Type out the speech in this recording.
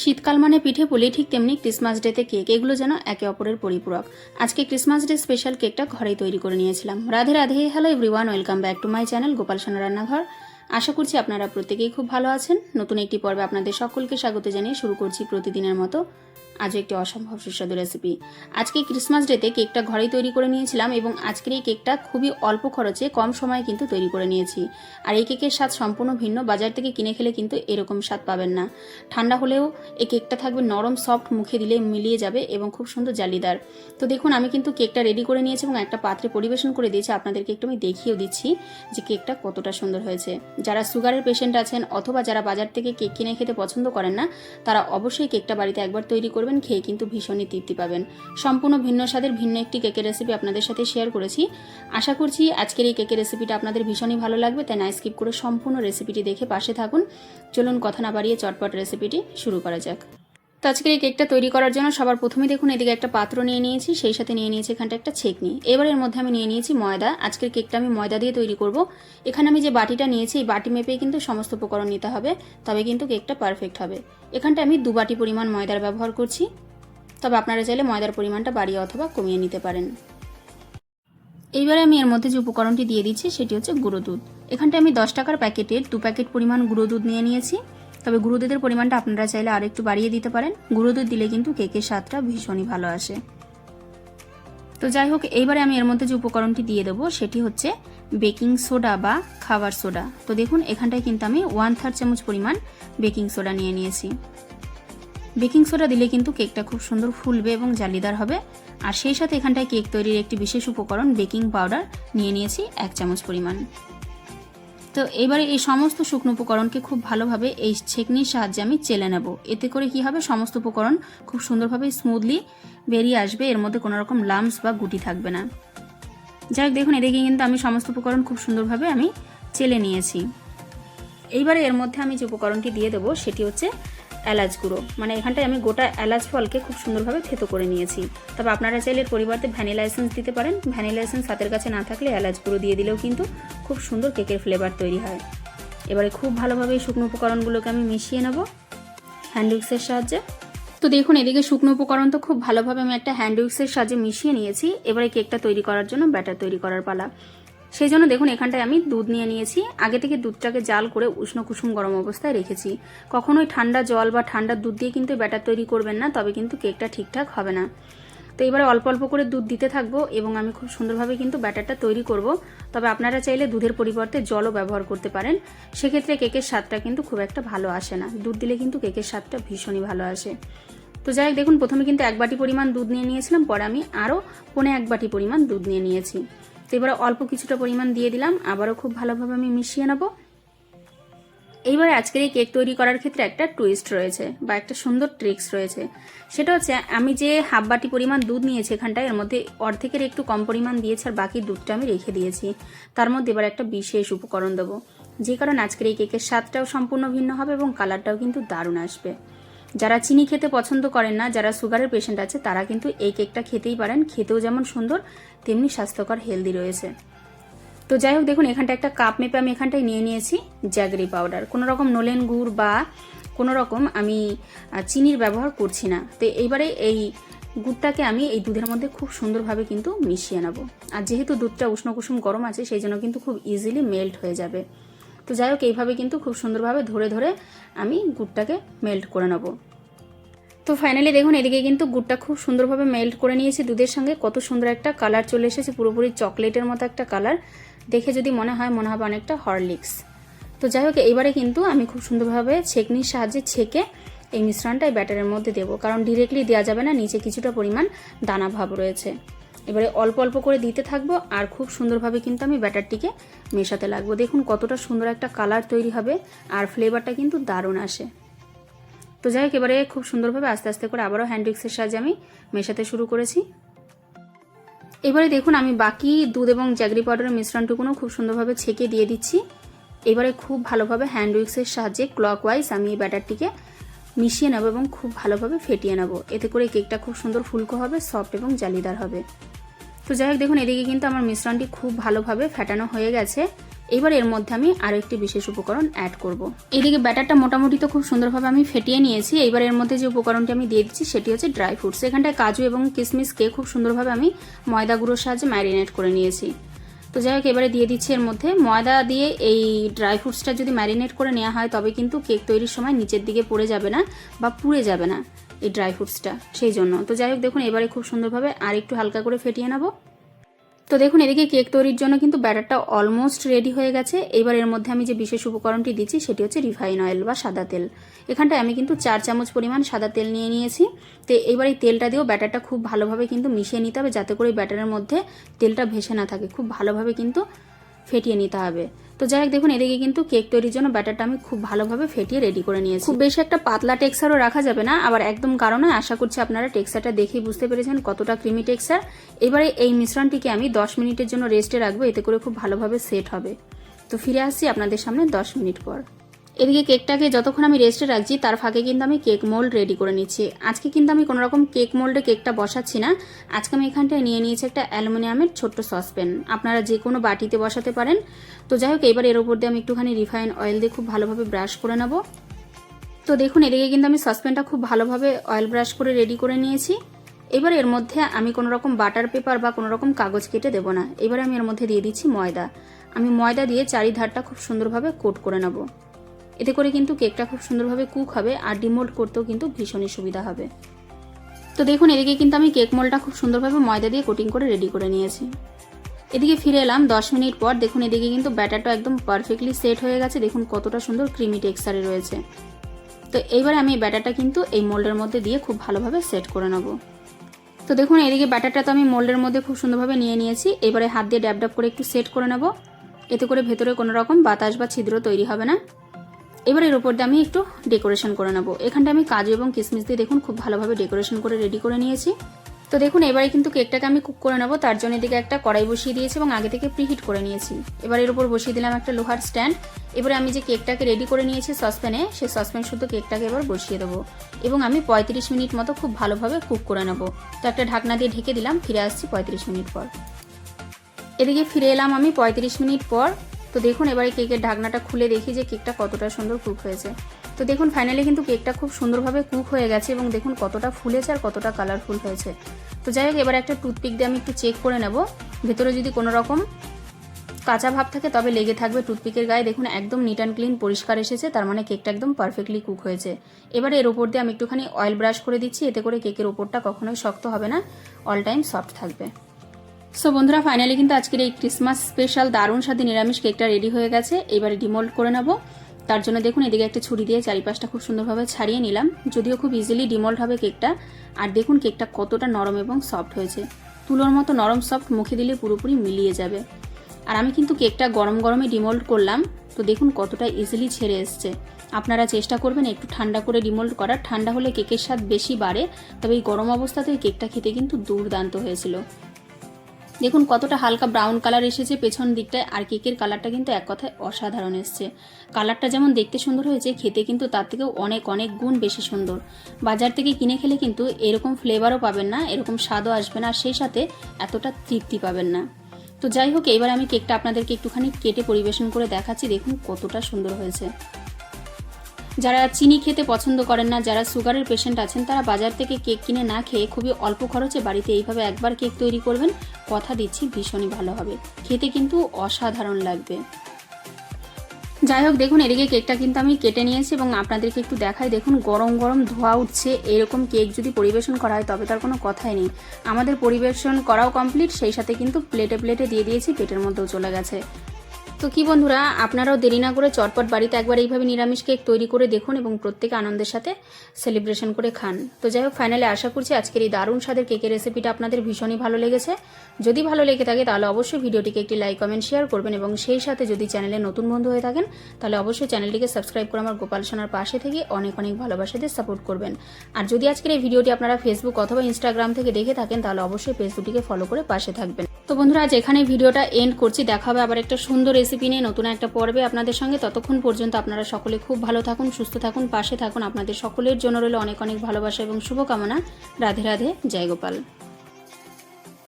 শীতকাল মানে পিঠে পুলি ঠিক তেমনি ক্রিসমাস ডেতে কেক এগুলো যেন একে অপরের পরিপূরক। আজকে ক্রিসমাস ডে স্পেশাল কেকটা ঘরেই তৈরি করে নিয়েছিলাম। Radhe Radhe hello everyone welcome back to my channel Gopal Sona রান্নাঘর। আশা করছি আপনারা প্রত্যেকেই খুব ভালো আছেন। নতুন একটি পর্বে আপনাদের সকলকে স্বাগত জানিয়ে শুরু করছি প্রতিদিনের মতো আজও একটি অসম্ভব সুস্বাদু রেসিপি আজকে ক্রিসমাস ডেতে কেকটা ঘরেই তৈরি করে নিয়েছিলাম এবং আজকের এই কেকটা খুবই অল্প খরচে কম সময়ে কিন্তু তৈরি করে নিয়েছি। আর এই কেকের স্বাদ সম্পূর্ণ ভিন্ন, বাজার থেকে কিনে খেলে কিন্তু এরকম স্বাদ পাবেন না। ঠান্ডা হলেও এই কেকটা থাকবে নরম সফট মুখে দিলে মিলিয়ে যাবে এবং খুব সুন্দর জালিদার। তো দেখুন, আমি কিন্তু কেকটা রেডি করে নিয়েছি এবং একটা পাত্রে পরিবেশন করে দিয়েছি। আপনাদেরকে একটু আমি দেখিয়েও দিচ্ছি যে কেকটা কতটা সুন্দর হয়েছে। যারা সুগারের পেশেন্ট আছেন অথবা যারা বাজার থেকে কেক কিনে খেতে পছন্দ করেন না, তারা অবশ্যই কেকটা বাড়িতে একবার তৈরি করবেন, খেয়ে কিন্তু ভীষণই তৃপ্তি পাবেন। সম্পূর্ণ ভিন্ন স্বাদের, ভিন্ন একটি কেকের রেসিপি আপনাদের সাথে শেয়ার করেছি। আশা করছি আজকের এই কেকের রেসিপিটা আপনাদের ভীষণই ভালো লাগবে, তাই না স্কিপ করে সম্পূর্ণ রেসিপিটি দেখে পাশে থাকুন। চলুন কথা না বাড়িয়ে চটপট রেসিপিটি শুরু করা যাক। তো আজকের এই কেকটা তৈরি করার জন্য সবার প্রথমে দেখুন, এদিকে একটা পাত্র নিয়ে নিয়েছি, সেই সাথে নিয়ে নিয়েছি এখানটা একটা ছেকনি। এবার এর মধ্যে আমি নিয়ে নিয়েছি ময়দা। আজকের কেকটা আমি ময়দা দিয়ে তৈরি করব। এখানে আমি যে বাটিটা নিয়েছি, এই বাটি মেপেই কিন্তু সমস্ত উপকরণ নিতে হবে, তবে কিন্তু কেকটা পারফেক্ট হবে। এখানটা আমি দু বাটি পরিমাণ ময়দার ব্যবহার করছি। তবে আপনারা চাইলে ময়দার পরিমাণটা বাড়িয়ে অথবা কমিয়ে নিতে পারেন। এইবারে আমি এর মধ্যে যে উপকরণটি দিয়ে দিচ্ছি, সেটি হচ্ছে গুঁড়ো দুধ। এখানটা আমি দশ টাকার প্যাকেটের দু প্যাকেট পরিমাণ গুঁড়ো দুধ নিয়ে নিয়েছি। তবে গুঁড়ো দুধের পরিমাণটা আপনারা চাইলে আর একটু বাড়িয়ে দিতে পারেন। গুঁড়ো দুধ দিলে কিন্তু কেকের স্বাদটা ভীষণই ভালো আসে। তো যাই হোক, এইবারে আমি এর মধ্যে যে উপকরণটি দিয়ে দেবো, সেটি হচ্ছে বেকিং সোডা বা খাবার সোডা। তো দেখুন, এখানটায় কিন্তু আমি ওয়ান থার্ড চামচ পরিমাণ বেকিং সোডা নিয়ে নিয়েছি। বেকিং সোডা দিলে কিন্তু কেকটা খুব সুন্দর ফুলবে এবং জালিদার হবে। আর সেই সাথে এখানটায় কেক তৈরির একটি বিশেষ উপকরণ, বেকিং পাউডার নিয়ে নিয়েছি এক চামচ পরিমাণ। তো এবারে এই সমস্ত শুকনো উপকরণকে খুব ভালোভাবে এই ছেকনির সাহায্যে আমি চেলে নেব। এতে করে কি হবে? সমস্ত উপকরণ খুব সুন্দরভাবে স্মুথলি বেরিয়ে আসবে। এর মধ্যে কোনো রকম লামস বা গুটি থাকবে না। যাই হোক, দেখুন, এদিকে কিন্তু আমি সমস্ত উপকরণ খুব সুন্দরভাবে আমি চেলে নিয়েছি। এইবারে এর মধ্যে আমি যে উপকরণটি দিয়ে দেবো, সেটি হচ্ছে এলাচ গুঁড়ো। মানে এখানটায় আমি গোটা এলাচ ফলকে খুব সুন্দরভাবে থেতো করে নিয়েছি। তবে আপনারা চাইলে পরিবর্তে ভ্যানিলা এসেন্স দিতে পারেন। ভ্যানিলা এসেন্স হাতের কাছে না থাকলে এলাচ গুঁড়ো দিয়ে দিলেও কিন্তু খুব সুন্দর কেকের ফ্লেভার তৈরি হয়। এবারে খুব ভালোভাবে এই শুকনো উপকরণগুলোকে আমি মিশিয়ে নেব হ্যান্ড উইক্সের সাহায্যে। তো দেখুন, এদিকে শুকনো উপকরণ তো খুব ভালোভাবে আমি একটা হ্যান্ড উইক্সের সাহায্যে মিশিয়ে নিয়েছি। এবারে কেকটা তৈরি করার জন্য ব্যাটার তৈরি করার পালা। সেই জন্য দেখুন, এখানটায় আমি দুধ নিয়ে নিয়েছি। আগে থেকে দুধটাকে জাল করে উষ্ণ কুসুম গরম অবস্থায় রেখেছি। কখনোই ঠান্ডা জল বা ঠান্ডা দুধ দিয়ে কিন্তু ব্যাটার তৈরি করবেন না, তবে কিন্তু কেকটা ঠিকঠাক হবে না। তো এবারে অল্প অল্প করে দুধ দিতে থাকব এবং আমি খুব সুন্দরভাবে কিন্তু ব্যাটারটা তৈরি করব। তবে আপনারা চাইলে দুধের পরিবর্তে জলও ব্যবহার করতে পারেন। সেক্ষেত্রে কেকের স্বাদটা কিন্তু খুব একটা ভালো আসে না। দুধ দিলে কিন্তু কেকের স্বাদটা ভীষণই ভালো আসে। তো যাই দেখুন, প্রথমে কিন্তু এক বাটি পরিমাণ দুধ নিয়ে নিয়েছিলাম, পরে আমি আরও পনে এক বাটি পরিমাণ দুধ নিয়ে নিয়েছি। তো এবারে অল্প কিছুটা পরিমাণ দিয়ে দিলাম, আবারও খুব ভালোভাবে আমি মিশিয়ে নেব। এইবার আজকের এই কেক তৈরি করার ক্ষেত্রে একটা টুইস্ট রয়েছে বা একটা সুন্দর ট্রিক্স রয়েছে। সেটা হচ্ছে, আমি যে হাফ বাটি পরিমাণ দুধ নিয়েছি এখানটায়, এর মধ্যে অর্ধেকের একটু কম পরিমাণ দিয়েছি আর বাকি দুধটা আমি রেখে দিয়েছি। তার মধ্যে এবার একটা বিশেষ উপকরণ দেবো। যে কারণে আজকের এই কেকের স্বাদটাও সম্পূর্ণ ভিন্ন হবে এবং কালারটাও কিন্তু দারুণ আসবে। যারা চিনি খেতে পছন্দ করেন না, যারা সুগারের পেশেন্ট আছে, তারা কিন্তু এই কেকটা খেতেই পারেন। খেতেও যেমন সুন্দর, তেমনি স্বাস্থ্যকর হেলদি রয়েছে। তো যাই হোক, দেখুন এখানটা একটা কাপ মেপে আমি এখানটায় নিয়ে নিয়েছি জ্যাগরি পাউডার কোনো রকম নোলেন গুড় বা কোনো রকম আমি চিনির ব্যবহার করছি না। তো এইবারে এই গুড়টাকে আমি এই দুধের মধ্যে খুব সুন্দরভাবে কিন্তু মিশিয়ে নেব। আর যেহেতু দুধটা উষ্ণ কুসুম গরম আছে, সেই জন্য কিন্তু খুব ইজিলি মেল্ট হয়ে যাবে। তো যাই হোক, এইভাবে কিন্তু খুব সুন্দরভাবে ধরে ধরে আমি গুড়টাকে মেল্ট করে নেব। তো ফাইনালি দেখুন, এদিকে কিন্তু গুড়টা খুব সুন্দরভাবে মেল্ট করে নিয়েছি দুধের সঙ্গে। কত সুন্দর একটা কালার চলে এসেছে, পুরোপুরি চকলেটের মতো একটা কালার দেখে যদি মনে হয়, মনে হবে অনেকটা হরলিক্স তো যাই হোক, এইবারে কিন্তু আমি খুব সুন্দরভাবে ছেকনির সাহায্যে ছেঁকে এই মিশ্রণটা ব্যাটারের মধ্যে দেবো। কারণ ডিরেক্টলি দেওয়া যাবে না, নিচে কিছুটা পরিমাণ দানা ভাব রয়েছে। এবারে অল্প অল্প করে দিতে থাকব আর খুব সুন্দরভাবে কিন্তু আমি ব্যাটারটিকে মেশাতে লাগবো। দেখুন কতটা সুন্দর একটা কালার তৈরি হবে আর ফ্লেভারটা কিন্তু দারুণ আসে। তো যাই হোক, এবারে খুব সুন্দরভাবে আস্তে আস্তে করে আবারও হ্যান্ড উইক্সের সাহায্যে আমি মেশাতে শুরু করেছি। এবারে দেখুন, আমি বাকি দুধ এবং জ্যাগরি পাউডারের মিশ্রণটুকুনও খুব সুন্দরভাবে ছেঁকে দিয়ে দিচ্ছি। এবারে খুব ভালোভাবে হ্যান্ড উইক্সের সাহায্যে ক্লকওয়াইজ আমি এই ব্যাটারটিকে মিশিয়ে নেব এবং খুব ভালোভাবে ফেটিয়ে নেব। এতে করে কেকটা খুব সুন্দর ফুলকো হবে সফট এবং জালিদার হবে। তো যাই হোক, দেখুন, এদিকে কিন্তু আমার মিশ্রণটি খুব ভালোভাবে ফেটানো হয়ে গেছে। এবার এর মধ্যে আমি আরও একটি বিশেষ উপকরণ অ্যাড করব। এদিকে ব্যাটারটা মোটামুটি তো খুব সুন্দরভাবে আমি ফেটিয়ে নিয়েছি। এবার এর মধ্যে যে উপকরণটি আমি দিয়ে দিচ্ছি, সেটি হচ্ছে ড্রাই ফ্রুটস এখানটায় কাজু এবং কিশমিশকে খুব সুন্দরভাবে আমি ময়দা গুঁড়োর সাহায্যে ম্যারিনেট করে নিয়েছি। তো যাই হোক, এবারে দিয়ে দিচ্ছি এর মধ্যে। ময়দা দিয়ে এই ড্রাই ফ্রুটসটা যদি ম্যারিনেট করে নেওয়া হয়, তবে কিন্তু কেক তৈরির সময় নিচের দিকে পড়ে যাবে না বা পুড়ে যাবে না। এই ড্রাই ফ্রুটসটা সেই জন্য। তো যাই হোক, দেখুন, এবারে খুব সুন্দরভাবে আর একটু হালকা করে ফেটিয়ে নেব। তো দেখুন, এদিকে কেক তৈরির জন্য কিন্তু ব্যাটারটা অলমোস্ট রেডি হয়ে গেছে। এবার এর মধ্যে আমি যে বিশেষ উপকরণটি দিচ্ছি, সেটি হচ্ছে রিফাইন অয়েল বা সাদা তেল। এখানটায় আমি কিন্তু চার চামচ পরিমাণ সাদা তেল নিয়ে নিয়েছি। তো এবার এই তেলটা দিয়েও ব্যাটারটা খুব ভালোভাবে কিন্তু মিশিয়ে নিতে হবে, যাতে করে ব্যাটারের মধ্যে তেলটা ভেসে না থাকে। খুব ভালোভাবে কিন্তু ফেটিয়ে নিতে হবে। তো যাই হোক, দেখুন, এদিকে কিন্তু কেক তৈরির জন্য ব্যাটারটা আমি খুব ভালোভাবে ফেটিয়ে রেডি করে নিয়েছি। খুব বেশি একটা পাতলা টেক্সারও রাখা যাবে না, আবার একদম কারণে আশা করছি আপনারা টেক্সারটা দেখেই বুঝতে পেরেছেন কতটা ক্রিমি টেক্সার। এবারে এই মিশ্রণটিকে আমি দশ মিনিটের জন্য রেস্টে রাখব, এতে করে খুব ভালোভাবে সেট হবে। তো ফিরে আসছি আপনাদের সামনে দশ মিনিট পর। এদিকে কেকটাকে যতক্ষণ আমি রেস্টে রাখছি, তার ফাঁকে কিন্তু আমি কেক মোল্ড রেডি করে নিচ্ছি। আজকে কিন্তু আমি কোনো রকম কেক মোল্ডে কেকটা বসাচ্ছি না। আজকে আমি এখানটায় নিয়ে নিয়েছি একটা অ্যালুমিনিয়ামের ছোট্ট সসপ্যান আপনারা যে কোনো বাটিতে বসাতে পারেন। তো যাই হোক, এবার এর উপর দিয়ে আমি একটুখানি রিফাইন অয়েল দিয়ে খুব ভালোভাবে ব্রাশ করে নেব। তো দেখুন, এদিকে কিন্তু আমি সসপ্যানটা খুব ভালোভাবে অয়েল ব্রাশ করে রেডি করে নিয়েছি। এবার এর মধ্যে আমি কোনো রকম বাটার পেপার বা কোনো রকম কাগজ কেটে দেবো না। এবার আমি এর মধ্যে দিয়ে দিচ্ছি ময়দা। আমি ময়দা দিয়ে চারিধারটা খুব সুন্দরভাবে কোট করে নেব। এতে করে কিন্তু কেকটা খুব সুন্দরভাবে কুক হবে আর ডিমোল্ড করতেও কিন্তু ভীষণই সুবিধা হবে। তো দেখুন, এদিকে কিন্তু আমি কেক মোলটা খুব সুন্দরভাবে ময়দা দিয়ে কোটিং করে রেডি করে নিয়েছি। এদিকে ফিরে এলাম দশ মিনিট পর। দেখুন, এদিকে কিন্তু ব্যাটারটা একদম পারফেক্টলি সেট হয়ে গেছে। দেখুন, কতটা সুন্দর ক্রিমি টেক্সচারে রয়েছে। তো এইবার আমি ব্যাটারটা কিন্তু এই মোল্ডের মধ্যে দিয়ে খুব ভালোভাবে সেট করে নেব। তো দেখুন, এদিকে ব্যাটারটা তো আমি মোল্ডের মধ্যে খুব সুন্দরভাবে নিয়ে নিয়েছি। এবারে হাত দিয়ে ড্যাব ড্যাব করে একটু সেট করে নেব। এতে করে ভেতরে কোনো রকম বাতাস বা ছিদ্র তৈরি হবে না। এবার এর উপর দিয়ে আমি একটু ডেকোরেশন করে নেব। এখানটা আমি কাজু এবং কিশমিশ দিয়ে দেখুন খুব ভালোভাবে ডেকোরেশন করে রেডি করে নিয়েছি। তো দেখুন, এবারে কিন্তু কেকটাকে আমি কুক করে নেব। তার জন্য এদিকে একটা কড়াই বসিয়ে দিয়েছি এবং আগে থেকে প্রিহিট করে নিয়েছি। এবার এর উপর বসিয়ে দিলাম একটা লোহার স্ট্যান্ড। এবারে আমি যে কেকটাকে রেডি করে নিয়েছি সসপ্যানে, সেই সসপ্যান শুদ্ধ কেকটাকে এবার বসিয়ে দেবো এবং আমি পঁয়ত্রিশ মিনিট মতো খুব ভালোভাবে কুক করে নেব। তো একটা ঢাকনা দিয়ে ঢেকে দিলাম, ফিরে আসছি পঁয়ত্রিশ মিনিট পর। এদিকে ফিরে এলাম আমি পঁয়ত্রিশ মিনিট পর। তো দেখুন, এবারে কেকের ঢাকনাটা খুলে দেখি যে কেকটা কতটা সুন্দর কুক হয়েছে। তো দেখুন ফাইনালি কিন্তু কেকটা খুব সুন্দরভাবে কুক হয়ে গেছে এবং দেখুন কতটা ফুলেছে আর কতটা কালারফুল হয়েছে। তো যাই হোক, এবার একটা টুথপিক দিয়ে আমি একটু চেক করে নেব। ভেতরে যদি কোনো রকম কাঁচা ভাব থাকে, তবে লেগে থাকবে টুথপিকের গায়ে। দেখুন, একদম নিট অ্যান্ড ক্লিন পরিষ্কার এসেছে, তার মানে কেকটা একদম পারফেক্টলি কুক হয়েছে। এবারে এর ওপর দিয়ে আমি একটুখানি অয়েল ব্রাশ করে দিচ্ছি, এতে করে কেকের ওপরটা কখনোই শক্ত হবে না অল টাইম সফট থাকবে। সো বন্ধুরা ফাইনালি কিন্তু আজকের এই ক্রিসমাস স্পেশাল দারুণ সাথে নিরামিষ কেকটা রেডি হয়ে গেছে। এবারে ডিমোল্ড করে নেব। তার জন্য দেখুন, এদিকে একটা ছুরি দিয়ে চারিপাশটা খুব সুন্দরভাবে ছাড়িয়ে নিলাম। যদিও খুব ইজিলি ডিমোল্ড হবে কেকটা আর দেখুন কেকটা কতটা নরম এবং সফট হয়েছে। তুলোর মতো নরম সফট মুখে দিলে পুরোপুরি মিলিয়ে যাবে। আর আমি কিন্তু কেকটা গরম গরমে ডিমোল্ড করলাম। তো দেখুন, কতটা ইজিলি ছেড়ে এসছে। আপনারা চেষ্টা করবেন একটু ঠান্ডা করে ডিমোল্ড করার। ঠান্ডা হলে কেকের স্বাদ বেশি বাড়ে। তবে এই গরম অবস্থাতে কেকটা খেতে কিন্তু দুর্দান্ত হয়েছিল। দেখুন কতটা হালকা ব্রাউন কালার এসেছে পেছন দিকটায়, আর কেকের কালারটা কিন্তু এক কথায় অসাধারণ এসছে। কালারটা যেমন দেখতে সুন্দর হয়েছে, খেতে কিন্তু তার থেকেও অনেক অনেক গুণ বেশি সুন্দর। বাজার থেকে কিনে খেলে কিন্তু এরকম ফ্লেভারও পাবেন না, এরকম স্বাদও আসবে না, আর সেই সাথে এতটা তৃপ্তি পাবেন না। তো যাই হোক, এবার আমি কেকটা আপনাদেরকে একটুখানি কেটে পরিবেশন করে দেখাচ্ছি, দেখুন কতটা সুন্দর হয়েছে। যারা চিনি খেতে পছন্দ করেন না, যারা সুগারের পেশেন্ট আছেন, তারা বাজার থেকে কেক কিনে না খেয়ে খুবই অল্প খরচে বাড়িতে এইভাবে একবার কেক তৈরি করবেন। কথা দিচ্ছি, ভীষণই ভালো হবে। খেতে কিন্তু অসাধারণ লাগবে। যাই হোক, দেখুন, এদিকে কেকটা কিন্তু আমি কেটে নিয়েছি এবং আপনাদেরকে একটু দেখাই। দেখুন, গরম গরম ধোয়া উঠছে। এরকম কেক যদি পরিবেশন করা হয়, তবে তার কোনো কথাই নেই। আমাদের পরিবেশন করাও কমপ্লিট সেই সাথে কিন্তু প্লেটে প্লেটে দিয়ে দিয়েছি, পেটের মধ্যেও চলে গেছে। তো কি বন্ধুরা, আপনারাও দেরি না করে চটপট বাড়িতে একবার এইভাবে নিরামিষ কেক তৈরি করে দেখুন এবং প্রত্যেকে আনন্দের সাথে সেলিব্রেশন করে খান। তো যাই হোক ফাইনালি আশা করছি আজকের এই দারুণ স্বাদের কেকের রেসিপিটা আপনাদের ভীষণই ভালো লেগেছে। যদি ভালো লেগে থাকে তাহলে অবশ্যই ভিডিওটিকে একটি লাইক কমেন্ট শেয়ার করবেন এবং সেই সাথে যদি চ্যানেলে নতুন বন্ধু হয়ে থাকেন, তাহলে অবশ্যই চ্যানেলটিকে সাবস্ক্রাইব করে আমার গোপাল সোনার পাশে থেকে অনেক অনেক ভালোবাসা দিয়ে সাপোর্ট করবেন। আর যদি আজকের এই ভিডিওটি আপনারা ফেসবুক অথবা ইনস্টাগ্রাম থেকে দেখে থাকেন, তাহলে অবশ্যই দুটিকে ফলো করে পাশে থাকবেন। তো বন্ধুরা, আজ এখানে ভিডিওটা এন্ড করছি। দেখা হবে আবার একটা সুন্দর রেসিপি নিয়ে নতুন একটা পর্বে আপনাদের সঙ্গে। ততক্ষণ পর্যন্ত আপনারা সকলে খুব ভালো থাকুন, সুস্থ থাকুন, পাশে থাকুন। আপনাদের সকলের জন্য রইল অনেক অনেক ভালোবাসা এবং শুভকামনা। রাধে রাধে, জয় গোপাল।